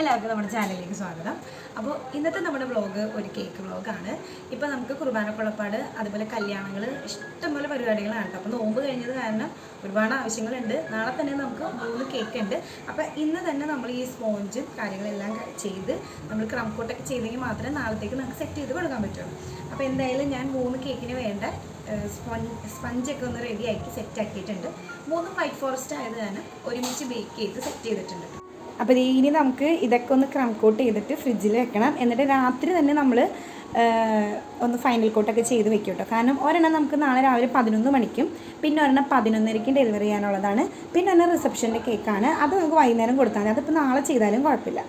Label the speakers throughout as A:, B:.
A: എല്ലാവർക്കും നമ്മുടെ ചാനലിലേക്ക് സ്വാഗതം. അപ്പോൾ ഇന്നത്തെ നമ്മുടെ വ്ളോഗ് ഒരു കേക്ക് വ്ളോഗാണ്. ഇപ്പോൾ നമുക്ക് കുർബാന കുളപ്പാട് അതുപോലെ കല്യാണങ്ങൾ ഇഷ്ടംപോലെ പരിപാടികളാണ് കേട്ടോ. അപ്പോൾ നോമ്പ് കഴിഞ്ഞത് കാരണം ഒരുപാട് ആവശ്യങ്ങളുണ്ട്. നാളെ തന്നെ നമുക്ക് മൂന്ന് കേക്ക് ഉണ്ട് അപ്പോൾ ഇന്ന് തന്നെ നമ്മൾ ഈ സ്പോഞ്ചും കാര്യങ്ങളെല്ലാം ചെയ്ത് നമ്മൾ ക്രം കോട്ടൊക്കെ ചെയ്തെങ്കിൽ മാത്രമേ നാളത്തേക്ക് നമുക്ക് സെറ്റ് ചെയ്ത് കൊടുക്കാൻ പറ്റുള്ളൂ. അപ്പോൾ എന്തായാലും ഞാൻ മൂന്ന് കേക്കിന് വേണ്ട സ്പോഞ്ച് സ്പഞ്ചൊക്കെ ഒന്ന് റെഡിയാക്കി സെറ്റ് ആക്കിയിട്ടുണ്ട്. മൂന്നും വൈറ്റ് ഫോറസ്റ്റ് ആയത് ഒരുമിച്ച് ബേക്ക് ചെയ്ത് സെറ്റ് ചെയ്തിട്ടുണ്ട്. അപ്പോൾ ഇനി നമുക്ക് ഇതൊക്കെ ഒന്ന് ക്രം കോട്ട് ചെയ്തിട്ട് ഫ്രിഡ്ജിൽ വെക്കണം. എന്നിട്ട് രാത്രി തന്നെ നമ്മൾ ഒന്ന് ഫൈനൽ കോട്ടൊക്കെ ചെയ്ത് വെക്കും കേട്ടോ കാരണം ഒരെണ്ണം നമുക്ക് നാളെ രാവിലെ പതിനൊന്ന് മണിക്കും പിന്നെ ഒരെണ്ണം പതിനൊന്നരയ്ക്കും ഡെലിവറി ചെയ്യാനുള്ളതാണ്. പിന്നെ ഒരെണ്ണം റിസപ്ഷന്റെ കേക്കാണ് അത് നമുക്ക് വൈകുന്നേരം കൊടുത്താൽ മതി. അതിപ്പോൾ നാളെ ചെയ്താലും കുഴപ്പമില്ല.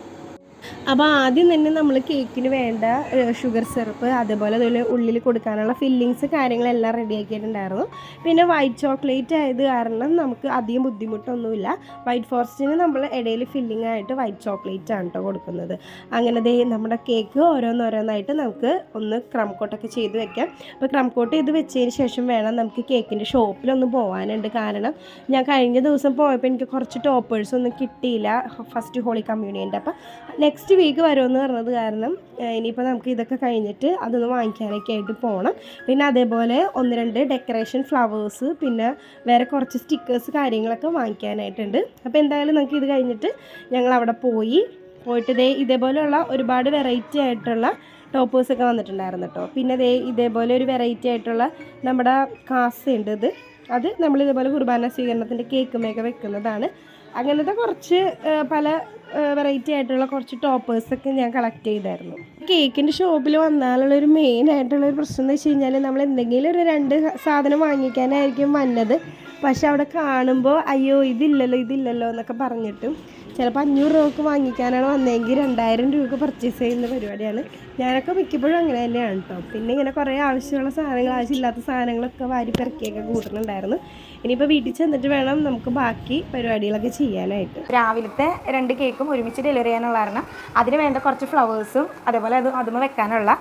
B: അപ്പോൾ ആദ്യം തന്നെ നമ്മൾ കേക്കിന് വേണ്ട ഷുഗർ സിറപ്പ് അതേപോലെ അതുപോലെ ഉള്ളിൽ കൊടുക്കാനുള്ള ഫില്ലിങ്സ് കാര്യങ്ങളെല്ലാം റെഡിയാക്കിയിട്ടുണ്ടായിരുന്നു പിന്നെ വൈറ്റ് ചോക്ലേറ്റ് ആയത് കാരണം നമുക്ക് അധികം ബുദ്ധിമുട്ടൊന്നുമില്ല. വൈറ്റ് ഫോറസ്റ്റിന് നമ്മൾ ഇടയിൽ ഫില്ലിംഗ് ആയിട്ട് വൈറ്റ് ചോക്ലേറ്റ് ആണ് കേട്ടോ കൊടുക്കുന്നത്. അങ്ങനെ ദേ നമ്മുടെ കേക്ക് ഓരോന്നോരോന്നായിട്ട് നമുക്ക് ഒന്ന് ക്രം കോട്ടൊക്കെ ചെയ്ത് വെക്കാം. അപ്പോൾ ക്രം കോട്ട് ചെയ്ത് വെച്ചതിന് ശേഷം വേണം നമുക്ക് കേക്കിന്റെ ഷോപ്പിലൊന്ന് പോകാനുണ്ട് കാരണം ഞാൻ കഴിഞ്ഞ ദിവസം പോയപ്പോൾ എനിക്ക് കുറച്ച് ടോപ്പേഴ്സ് ഒന്നും കിട്ടിയില്ല. ഫസ്റ്റ് ഹോളി കമ്മ്യൂണിയന്റെ അപ്പോൾ നെക്സ്റ്റ് വീക്ക് വരുമെന്ന് പറഞ്ഞത് കാരണം ഇനിയിപ്പോൾ നമുക്ക് ഇതൊക്കെ കഴിഞ്ഞിട്ട് അതൊന്ന് വാങ്ങിക്കാനൊക്കെ ആയിട്ട് പോകണം പിന്നെ അതേപോലെ ഒന്ന് രണ്ട് ഡെക്കറേഷൻ ഫ്ലവേഴ്സ് പിന്നെ വേറെ കുറച്ച് സ്റ്റിക്കേഴ്സ് കാര്യങ്ങളൊക്കെ വാങ്ങിക്കാനായിട്ടുണ്ട്. അപ്പോൾ എന്തായാലും നമുക്ക് ഇത് കഴിഞ്ഞിട്ട് ഞങ്ങൾ അവിടെ പോയി. പോയിട്ട് ഇതേ ഇതേപോലെയുള്ള ഒരുപാട് വെറൈറ്റി ആയിട്ടുള്ള ടോപ്പേഴ്സൊക്കെ വന്നിട്ടുണ്ടായിരുന്നു കേട്ടോ പിന്നെ ദേ ഇതേപോലെ ഒരു വെറൈറ്റി ആയിട്ടുള്ള നമ്മുടെ കാസ ഉണ്ട് ഇത്. അത് നമ്മൾ ഇതേപോലെ കുർബാന സ്വീകരണത്തിന്റെ കേക്കുമൊക്കെ വെക്കുന്നതാണ്. അങ്ങനത്തെ കുറച്ച് പല വെറൈറ്റി ആയിട്ടുള്ള കുറച്ച് ടോപ്പേഴ്സൊക്കെ ഞാൻ കളക്ട് ചെയ്തായിരുന്നു. കേക്കിന്റെ ഷോപ്പിൽ വന്നാലുള്ള ഒരു മെയിൻ ആയിട്ടുള്ള ഒരു പ്രശ്നം എന്ന് വെച്ച് കഴിഞ്ഞാൽ നമ്മൾ എന്തെങ്കിലും ഒരു രണ്ട് സാധനം വാങ്ങിക്കാനായിരിക്കും വന്നത്. പക്ഷെ അവിടെ കാണുമ്പോൾ അയ്യോ ഇതില്ലല്ലോ ഇതില്ലല്ലോ എന്നൊക്കെ പറഞ്ഞിട്ടും ചിലപ്പോൾ അഞ്ഞൂറ് രൂപക്ക് വാങ്ങിക്കാനാണ് വന്നതെങ്കിൽ രണ്ടായിരം രൂപക്ക് പർച്ചേസ് ചെയ്യുന്ന പരിപാടിയാണ്. ഞാനൊക്കെ മിക്കപ്പോഴും അങ്ങനെ തന്നെയാണ് കേട്ടോ പിന്നെ ഇങ്ങനെ കുറേ ആവശ്യമുള്ള സാധനങ്ങൾ ആവശ്യമില്ലാത്ത സാധനങ്ങളൊക്കെ വാരി പെറുക്കിയൊക്കെ കൂട്ടുന്നുണ്ടായിരുന്നു ഇനിയിപ്പോൾ വീട്ടിൽ ചെന്നിട്ട് വേണം നമുക്ക് ബാക്കി പരിപാടികളൊക്കെ ചെയ്യാനായിട്ട്.
A: രാവിലത്തെ രണ്ട് കേക്കും ഒരുമിച്ച് ഡെലിവറി ചെയ്യാനുള്ള കാരണം അതിന് വേണ്ട കുറച്ച് ഫ്ലവേഴ്സും അതേപോലെ അത് അതുമ്മ വെക്കാനുള്ള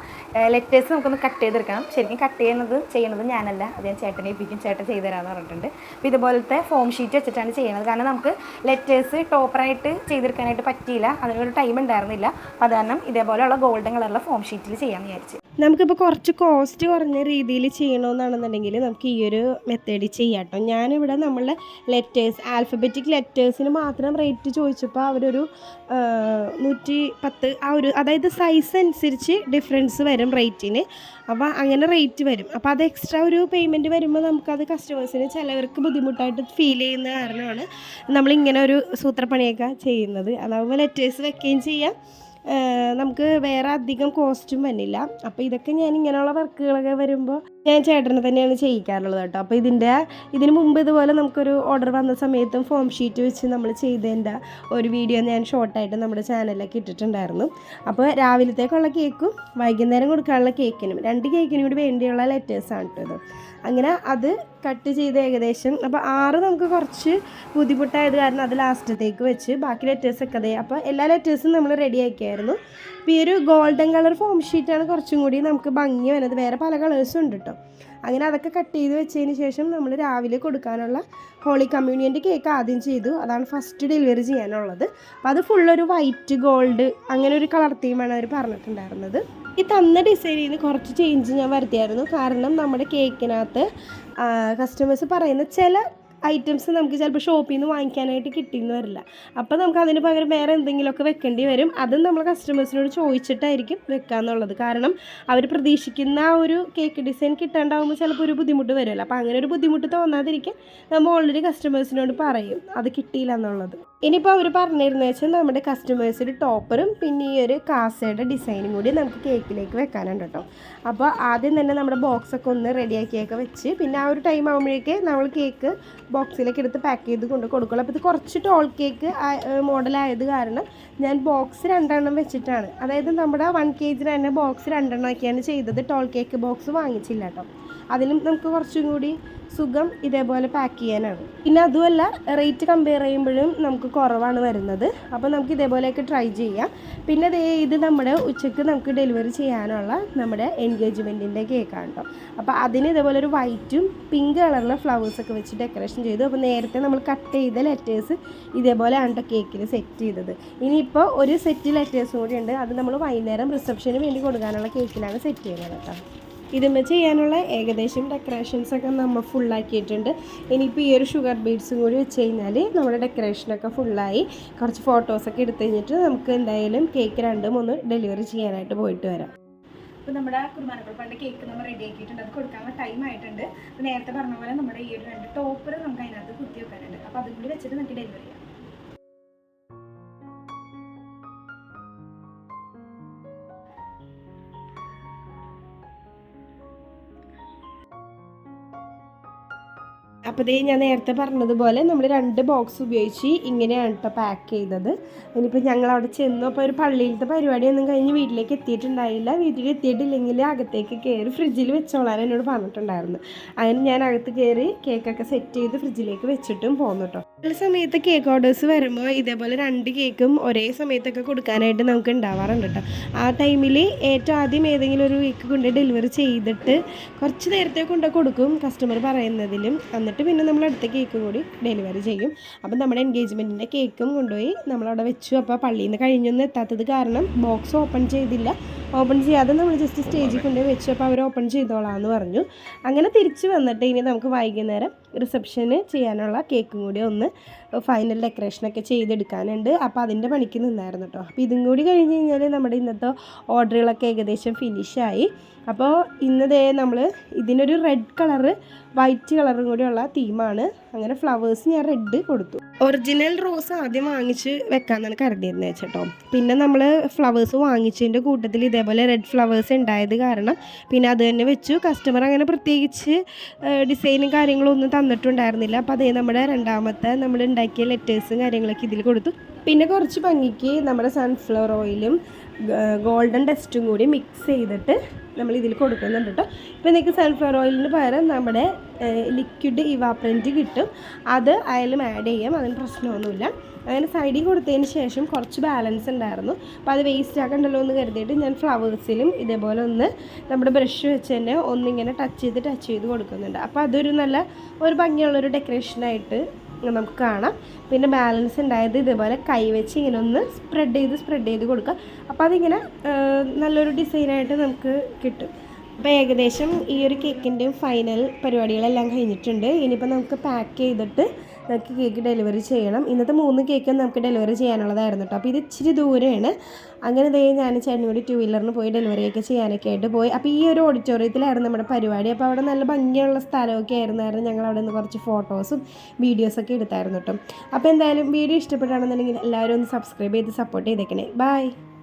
A: ലെറ്റേഴ്സ് നമുക്കൊന്ന് കട്ട് ചെയ്തെടുക്കണം. ശരിക്കും കട്ട് ചെയ്യുന്നത് ചെയ്യുന്നത് ഞാനല്ല. അത് ഞാൻ ചേട്ടനെ ഏൽപ്പിക്കും. ചേട്ടൻ ചെയ്തു തരാമെന്ന് പറഞ്ഞിട്ടുണ്ട്. അപ്പോൾ ഇതുപോലത്തെ ഫോം ഷീറ്റ് വെച്ചിട്ടാണ് ചെയ്യുന്നത്. കാരണം നമുക്ക് ലെറ്റേഴ്സ് ടോപ്പറായിട്ട് ചെയ്തെടുക്കാനായിട്ട് പറ്റിയില്ല. അതിനൊരു ടൈം ഉണ്ടായിരുന്നില്ല. അപ്പോൾ അത് കാരണം ഇതേപോലെയുള്ള ഗോൾഡൻ കളറുള്ള ഫോം ഷീറ്റിൽ ചെയ്യാമെന്ന് വിചാരിച്ചു.
B: നമുക്കിപ്പോൾ കുറച്ച് കോസ്റ്റ് കുറഞ്ഞ രീതിയിൽ ചെയ്യണമെന്നാണെന്നുണ്ടെങ്കിൽ നമുക്ക് ഈ ഒരു മെത്തേഡിൽ ചെയ്യാം കേട്ടോ ഞാനിവിടെ നമ്മളുടെ ലെറ്റേഴ്സ് ആൽഫബറ്റിക് ലെറ്റേഴ്സിന് മാത്രം റേറ്റ് ചോദിച്ചപ്പോൾ അവരൊരു നൂറ്റി പത്ത് ആ ഒരു അതായത് സൈസ് അനുസരിച്ച് ഡിഫറൻസ് വരും റേറ്റിന് അപ്പോൾ അങ്ങനെ റേറ്റ് വരും. അപ്പോൾ അത് എക്സ്ട്രാ ഒരു പേയ്മെന്റ് വരുമ്പോൾ നമുക്കത് കസ്റ്റമേഴ്സിന് ചിലവർക്ക് ബുദ്ധിമുട്ടായിട്ട് ഫീൽ ചെയ്യുന്ന കാരണമാണ് നമ്മളിങ്ങനെ ഒരു സൂത്രപ്പണിയൊക്കെ ചെയ്യുന്നത്. അതാവുമ്പോൾ ലെറ്റേഴ്സ് വെക്കുകയും ചെയ്യാം. നമുക്ക് വേറെ അധികം കോസ്റ്റും വന്നില്ല. അപ്പോൾ ഇതൊക്കെ ഞാൻ ഇങ്ങനെയുള്ള വർക്കുകളൊക്കെ വരുമ്പോൾ ഞാൻ ചേട്ടനെ തന്നെയാണ് ചെയ്യിക്കാറുള്ളത് കേട്ടോ. അപ്പോൾ ഇതിന്റെ ഇതിന് മുമ്പ് ഇതുപോലെ നമുക്കൊരു ഓർഡർ വന്ന സമയത്തും ഫോം ഷീറ്റ് വെച്ച് നമ്മൾ ചെയ്തതിന്റെ ഒരു വീഡിയോ ഞാൻ ഷോർട്ടായിട്ട് നമ്മുടെ ചാനലിലൊക്കെ ഇട്ടിട്ടുണ്ടായിരുന്നു. അപ്പോൾ രാവിലത്തേക്കുള്ള കേക്കും വൈകുന്നേരം കൊടുക്കാനുള്ള കേക്കിനും രണ്ട് കേക്കിനും കൂടി വേണ്ടിയുള്ള ലെറ്റേഴ്സാണ് കേട്ടോ അങ്ങനെ അത് കട്ട് ചെയ്ത് ഏകദേശം. അപ്പോൾ ആറ് നമുക്ക് കുറച്ച് ബുദ്ധിമുട്ടായത് കാരണം അത് ലാസ്റ്റത്തേക്ക് വെച്ച് ബാക്കി ലെറ്റേഴ്സൊക്കെ അതെ അപ്പോൾ എല്ലാ ലെറ്റേഴ്സും നമ്മൾ റെഡി ആക്കിയായിരുന്നു. അപ്പോൾ ഈ ഒരു ഗോൾഡൻ കളർ ഫോം ഷീറ്റാണ് കുറച്ചും കൂടി നമുക്ക് ഭംഗി വരുന്നത്. വേറെ പല കളേഴ്സും ഉണ്ട് കേട്ടോ അങ്ങനെ അതൊക്കെ കട്ട് ചെയ്ത് വെച്ചതിന് ശേഷം നമ്മൾ രാവിലെ കൊടുക്കാനുള്ള ഹോളി കമ്മ്യൂണിയന്റെ കേക്ക് ആദ്യം ചെയ്തു. അതാണ് ഫസ്റ്റ് ഡെലിവറി ചെയ്യാനുള്ളത്. അപ്പോൾ അത് ഫുള്ളൊരു വൈറ്റ് ഗോൾഡ് അങ്ങനെ ഒരു കളർ തീമാണ് അവർ പറഞ്ഞിട്ടുണ്ടായിരുന്നത്. ഈ തന്ന ഡിസൈനിൽ നിന്ന് കുറച്ച് ചേഞ്ച് ഞാൻ വരുത്തിയായിരുന്നു. കാരണം നമ്മുടെ കേക്കിനകത്ത് കസ്റ്റമേഴ്സ് പറയുന്ന ചില ഐറ്റംസ് നമുക്ക് ചിലപ്പോൾ ഷോപ്പിൽ നിന്ന് വാങ്ങിക്കാനായിട്ട് കിട്ടിയെന്ന് വരില്ല. അപ്പോൾ നമുക്ക് അതിന് പകരം വേറെ എന്തെങ്കിലുമൊക്കെ വെക്കേണ്ടി വരും. അതും നമ്മൾ കസ്റ്റമേഴ്സിനോട് ചോദിച്ചിട്ടായിരിക്കും വെക്കാന്നുള്ളത് കാരണം അവർ പ്രതീക്ഷിക്കുന്ന ആ ഒരു കേക്ക് ഡിസൈൻ കിട്ടാണ്ടാവുമ്പോൾ ചിലപ്പോൾ ഒരു ബുദ്ധിമുട്ട് വരുമല്ലോ. അപ്പോൾ അങ്ങനെ ഒരു ബുദ്ധിമുട്ട് തോന്നാതിരിക്കാൻ നമ്മൾ ഓൾറെഡി കസ്റ്റമേഴ്സിനോട് പറയും. അത് കിട്ടിയില്ല എന്നുള്ളത്. ഇനിയിപ്പോൾ അവർ പറഞ്ഞിരുന്നത് വെച്ചാൽ നമ്മുടെ ഒരു ടോപ്പറും പിന്നെ ഈ ഒരു കാസയുടെ ഡിസൈനും കൂടി നമുക്ക് കേക്കിലേക്ക് വെക്കാനുണ്ട് കേട്ടോ അപ്പോൾ ആദ്യം തന്നെ നമ്മുടെ ബോക്സൊക്കെ ഒന്ന് റെഡിയാക്കിയൊക്കെ വെച്ച് പിന്നെ ആ ഒരു ടൈം ആകുമ്പോഴേക്ക് നമ്മൾ കേക്ക് ബോക്സിലേക്ക് എടുത്ത് പാക്ക് ചെയ്ത് കൊണ്ട് കൊടുക്കുള്ളൂ. അപ്പോൾ ഇത് കുറച്ച് ടോൾ കേക്ക് മോഡലായത് കാരണം ഞാൻ ബോക്സ് രണ്ടെണ്ണം വെച്ചിട്ടാണ്. അതായത് നമ്മുടെ വൺ കെ ജി തന്നെ ബോക്സ് രണ്ടെണ്ണം ഒക്കെയാണ് ചെയ്തത്. ടോൾ കേക്ക് ബോക്സ് വാങ്ങിച്ചില്ല കേട്ടോ അതിനും നമുക്ക് കുറച്ചും കൂടി സുഖം ഇതേപോലെ പാക്ക് ചെയ്യാനാണ്. പിന്നെ അതുമല്ല റേറ്റ് കമ്പയർ ചെയ്യുമ്പോഴും നമുക്ക് കുറവാണ് വരുന്നത്. അപ്പോൾ നമുക്ക് ഇതേപോലെയൊക്കെ ട്രൈ ചെയ്യാം. പിന്നെ ദേ ഇത് നമ്മുടെ ഉച്ചയ്ക്ക് നമുക്ക് ഡെലിവറി ചെയ്യാനുള്ള നമ്മുടെ എൻഗേജ്മെന്റിന്റെ കേക്കാണ് കേട്ടോ അപ്പോൾ അതിന് ഇതേപോലെ ഒരു വൈറ്റും പിങ്ക് കളറിലെ ഫ്ലവേഴ്സൊക്കെ വെച്ച് ഡെക്കറേഷൻ ചെയ്തു. അപ്പോൾ നേരത്തെ നമ്മൾ കട്ട് ചെയ്ത ലെറ്റേഴ്സ് ഇതേപോലെയാണ് കേട്ടോ കേക്കിൽ സെറ്റ് ചെയ്തത്. ഇനിയിപ്പോൾ ഒരു സെറ്റ് ലെറ്റേഴ്സും കൂടി ഉണ്ട്. അത് നമ്മൾ വൈകുന്നേരം റിസപ്ഷന് വേണ്ടി കൊടുക്കാനുള്ള കേക്കിലാണ് സെറ്റ് ചെയ്യുന്നത് കേട്ടോ ഇതിന്മേ ചെയ്യാനുള്ള ഏകദേശം ഡെക്കറേഷൻസ് ഒക്കെ നമ്മൾ ഫുള്ളാക്കിയിട്ടുണ്ട് ഇനിയിപ്പോൾ ഈ ഒരു ഷുഗർ ബീഡ്സും കൂടി വെച്ച് കഴിഞ്ഞാൽ നമ്മുടെ ഡെക്കറേഷനൊക്കെ ഫുള്ളായി കുറച്ച് ഫോട്ടോസൊക്കെ എടുത്തു കഴിഞ്ഞിട്ട് നമുക്ക് എന്തായാലും കേക്ക് രണ്ടും ഒന്ന് ഡെലിവറി ചെയ്യാനായിട്ട് പോയിട്ട് വരാം.
A: അപ്പോൾ നമ്മുടെ കുർബാനക്കുളപ്പാന്റെ കേക്ക് നമ്മൾ റെഡി ആക്കിയിട്ടുണ്ട്. അത് കൊടുക്കാനുള്ള ടൈം ആയിട്ടുണ്ട്. അപ്പോൾ നേരത്തെ പറഞ്ഞ പോലെ നമ്മുടെ ഈ ഒരു രണ്ട് ടോപ്പർ നമുക്ക് അതിനകത്ത് കുത്തി വെക്കാനുണ്ട്. അപ്പോൾ അതും കൂടി വെച്ചിട്ട് നമുക്ക് ഡെലിവറി ചെയ്യാം.
B: അപ്പോൾ ഇതേ ഞാൻ നേരത്തെ പറഞ്ഞതുപോലെ നമ്മൾ രണ്ട് ബോക്സ് ഉപയോഗിച്ച് ഇങ്ങനെയാണ് കേട്ടോ പാക്ക് ചെയ്തത്. ഇനിയിപ്പോൾ ഞങ്ങൾ അവിടെ ചെന്നു. അപ്പോൾ ഒരു പള്ളിയിലത്തെ പരിപാടിയൊന്നും കഴിഞ്ഞ് വീട്ടിലേക്ക് എത്തിയിട്ടുണ്ടായില്ല. വീട്ടിൽ എത്തിയിട്ടില്ലെങ്കിൽ അകത്തേക്ക് കയറി ഫ്രിഡ്ജിൽ വെച്ചോളാൻ എന്നോട് പറഞ്ഞിട്ടുണ്ടായിരുന്നു. അങ്ങനെ ഞാൻ അകത്ത് കയറി കേക്കൊക്കെ സെറ്റ് ചെയ്ത് ഫ്രിഡ്ജിലേക്ക് വെച്ചിട്ടും പോന്നു കേട്ടോ ചില സമയത്ത് കേക്ക് ഓർഡേഴ്സ് വരുമ്പോൾ ഇതേപോലെ രണ്ട് കേക്കും ഒരേ സമയത്തൊക്കെ കൊടുക്കാനായിട്ട് നമുക്ക് ഉണ്ടാവാറുണ്ട് കേട്ടോ ആ ടൈമിൽ ഏറ്റവും ആദ്യം ഏതെങ്കിലും ഒരു കേക്ക് കൊണ്ട് ഡെലിവറി ചെയ്തിട്ട് കുറച്ച് നേരത്തെ കൊണ്ട് കൊടുക്കും കസ്റ്റമർ പറയുന്നതിലും. പിന്നെ നമ്മൾ അടുത്ത കേക്കും കൂടി ഡെലിവറി ചെയ്യും. അപ്പം നമ്മുടെ എൻഗേജ്മെന്റിന്റെ കേക്കും കൊണ്ടുപോയി നമ്മളവിടെ വെച്ചു. അപ്പോൾ പള്ളിയിൽ നിന്ന് കഴിഞ്ഞൊന്നും എത്താത്തത് കാരണം ബോക്സ് ഓപ്പൺ ചെയ്തില്ല. ഓപ്പൺ ചെയ്യാതെ നമ്മൾ ജസ്റ്റ് സ്റ്റേജിൽ കൊണ്ടുപോയി വെച്ചു അപ്പോൾ അവർ ഓപ്പൺ ചെയ്തോളാം എന്ന് പറഞ്ഞു. അങ്ങനെ തിരിച്ചു വന്നിട്ട് ഇനി നമുക്ക് വൈകുന്നേരം റിസപ്ഷന് ചെയ്യാനുള്ള കേക്കും കൂടി ഒന്ന് ഫൈനൽ ഡെക്കറേഷനൊക്കെ ചെയ്തെടുക്കാനുണ്ട്. അപ്പോൾ അതിന്റെ പണിക്ക് നിന്നായിരുന്നു കേട്ടോ അപ്പോൾ ഇതും കൂടി കഴിഞ്ഞ് കഴിഞ്ഞാൽ നമ്മുടെ ഇന്നത്തെ ഓർഡറുകളൊക്കെ ഏകദേശം ഫിനിഷായി അപ്പോൾ ഇന്നതേ നമ്മൾ ഇതിനൊരു റെഡ് കളറ് വൈറ്റ് കളറും കൂടിയുള്ള തീമാണ് അങ്ങനെ ഫ്ലവേഴ്സ് ഞാൻ റെഡ് കൊടുത്തു. ഒറിജിനൽ റോസ് ആദ്യം വാങ്ങിച്ച് വെക്കാമെന്നാണ് കരുതിയിരുന്നത് വെച്ചേട്ടോ പിന്നെ നമ്മൾ ഫ്ലവേഴ്സ് വാങ്ങിച്ചതിന്റെ കൂട്ടത്തിൽ ഇതേപോലെ റെഡ് ഫ്ലവേഴ്സ് ഉണ്ടായത് കാരണം പിന്നെ അത് തന്നെ വെച്ചു. കസ്റ്റമർ അങ്ങനെ പ്രത്യേകിച്ച് ഡിസൈനും കാര്യങ്ങളും ഒന്നും തന്നിട്ടുണ്ടായിരുന്നില്ല. അപ്പോൾ അതേ നമ്മുടെ രണ്ടാമത്തെ നമ്മൾ ഉണ്ടാക്കിയ ലെറ്റേഴ്സും കാര്യങ്ങളൊക്കെ ഇതിൽ കൊടുത്തു. പിന്നെ കുറച്ച് ഭംഗിക്ക് നമ്മുടെ സൺഫ്ലവർ ഓയിലും ഗോൾഡൻ ഡസ്റ്റും കൂടി മിക്സ് ചെയ്തിട്ട് നമ്മൾ ഇതിൽ കൊടുക്കുന്നുണ്ട് കേട്ടോ ഇപ്പോൾ നിങ്ങൾക്ക് സൺഫ്ലവർ ഓയിലിന് പകരം നമ്മുടെ ലിക്വിഡ് ഇവാപ്രന്റ് കിട്ടും. അത് അയാലും ആഡ് ചെയ്യാം അതിന് പ്രശ്നമൊന്നുമില്ല. അങ്ങനെ സൈഡിൽ കൊടുത്തതിന് ശേഷം കുറച്ച് ബാലൻസ് ഉണ്ടായിരുന്നു. അപ്പോൾ അത് വേസ്റ്റ് ആക്കണ്ടല്ലോ എന്ന് കരുതിയിട്ട് ഞാൻ ഫ്ലവേഴ്സിലും ഇതേപോലെ ഒന്ന് നമ്മുടെ ബ്രഷ് വെച്ച് തന്നെ ഒന്നിങ്ങനെ ടച്ച് ചെയ്ത് ടച്ച് ചെയ്ത് കൊടുക്കുന്നുണ്ട്. അപ്പോൾ അതൊരു നല്ല ഒരു ഭംഗിയുള്ളൊരു ഡെക്കറേഷനായിട്ട് നമുക്ക് കാണാം. പിന്നെ ബാലൻസ് ഉണ്ടായത് ഇതേപോലെ കൈവച്ച് ഇങ്ങനെ ഒന്ന് സ്പ്രെഡ് ചെയ്ത് സ്പ്രെഡ് ചെയ്ത് കൊടുക്കുക അപ്പോൾ അതിങ്ങനെ നല്ലൊരു ഡിസൈനായിട്ട് നമുക്ക് കിട്ടും. അപ്പോൾ ഏകദേശം ഈ ഒരു കേക്കിന്റെയും ഫൈനൽ പരിപാടികളെല്ലാം കഴിഞ്ഞിട്ടുണ്ട്. ഇനിയിപ്പോൾ നമുക്ക് പാക്ക് ചെയ്തിട്ട് നമുക്ക് കേക്ക് ഡെലിവറി ചെയ്യണം. ഇന്നത്തെ മൂന്ന് കേക്കും നമുക്ക് ഡെലിവറി ചെയ്യാനുള്ളതായിരുന്നു കേട്ടോ അപ്പോൾ ഇത് ഇച്ചിരി ദൂരെയാണ്. അങ്ങനെ ദേ ഞാൻ ചേട്ടനോട് ടു വീലറിന് പോയി ഡെലിവറിയൊക്കെ ചെയ്യാനൊക്കെ ആയിട്ട് പോയി. അപ്പോൾ ഈ ഒരു ഓഡിറ്റോറിയത്തിലായിരുന്നു നമ്മുടെ പരിപാടി. അപ്പോൾ അവിടെ നല്ല ഭംഗിയുള്ള സ്ഥലമൊക്കെ ആയിരുന്നായിരുന്നു. ഞങ്ങൾ അവിടെ നിന്ന് കുറച്ച് ഫോട്ടോസും വീഡിയോസൊക്കെ എടുത്തായിരുന്നു കേട്ടോ അപ്പോൾ എന്തായാലും വീഡിയോ ഇഷ്ടപ്പെട്ടാണെന്നുണ്ടെങ്കിൽ എല്ലാവരും ഒന്ന് സബ്സ്ക്രൈബ് ചെയ്ത് സപ്പോർട്ട് ചെയ്തേക്കണേ. ബൈ